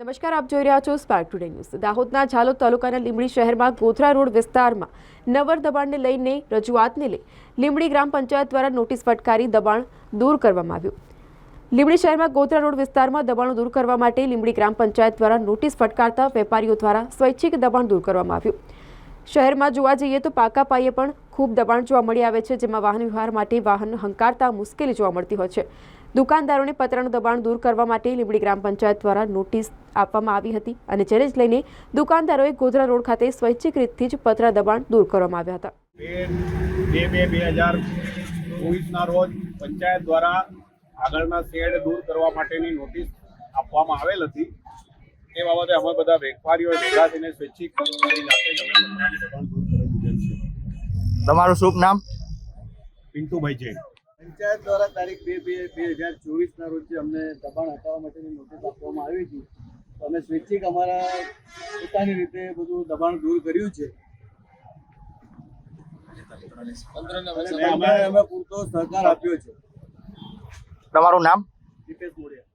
નમસ્કાર, આપ જોઈ રહ્યા છો સ્પાર્ક ટુડે ન્યૂઝ દાહોદના ઝાલોદ તાલુકાના લીંબડી શહેરમાં ગોધરા રોડ વિસ્તારમાં નવર દબાણને લઈને રજૂઆતને લઈ લીંબડી ગ્રામ પંચાયત દ્વારા નોટિસ ફટકારી દબાણ દૂર કરવામાં આવ્યું. લીંબડી શહેરમાં ગોધરા રોડ વિસ્તારમાં દબાણો દૂર કરવા માટે લીંબડી ગ્રામ પંચાયત દ્વારા નોટિસ ફટકારતા વેપારીઓ દ્વારા સ્વૈચ્છિક દબાણ દૂર કરવામાં આવ્યું. શહેરમાં જોવા જઈએ તો પાકા પાયે પણ ખૂબ દબાણ જોવા મળી આવે છે, જેમાં વાહન વ્યવહાર માટે વાહન હંકારતા મુશ્કેલી જોવા મળતી હોય છે. દુકાનદારોને પતરાનું દબાણ દૂર કરવા માટે લીંબડી ગ્રામ પંચાયત દ્વારા નોટિસ આપવામાં આવી હતી અને જેને જ લઈને દુકાનદારોએ ગોધરા રોડ ખાતે સ્વૈચ્છિક રીતથી જ પતરા દબાણ દૂર કરવામાં આવ્યા હતા. બે બે બે હજાર ચોવીસના રોજ પંચાયત દ્વારા આગળના શેડ દૂર કરવા માટેની નોટિસ આપવામાં આવેલ હતી. એ બાબતે અમે બધા વેપારીઓ ભેગા થઈને સ્વૈચ્છિક તમારું શુભ નામ? પિન્ટુભાઈ જૈન. પંચાયત દ્વારા તારીખ બે બે બે હજાર ચોવીસના રોજ અમને દબાણ હટાવવા માટેની નોટિસ આપવામાં આવી હતી. તો અમે સ્વૈચ્છિક અમારા પોતાની રીતે બધું દબાણ દૂર કર્યું છે. અમે પૂરતો સહકાર આપ્યો છે. તમારું નામ? દીપેશ મોડિયા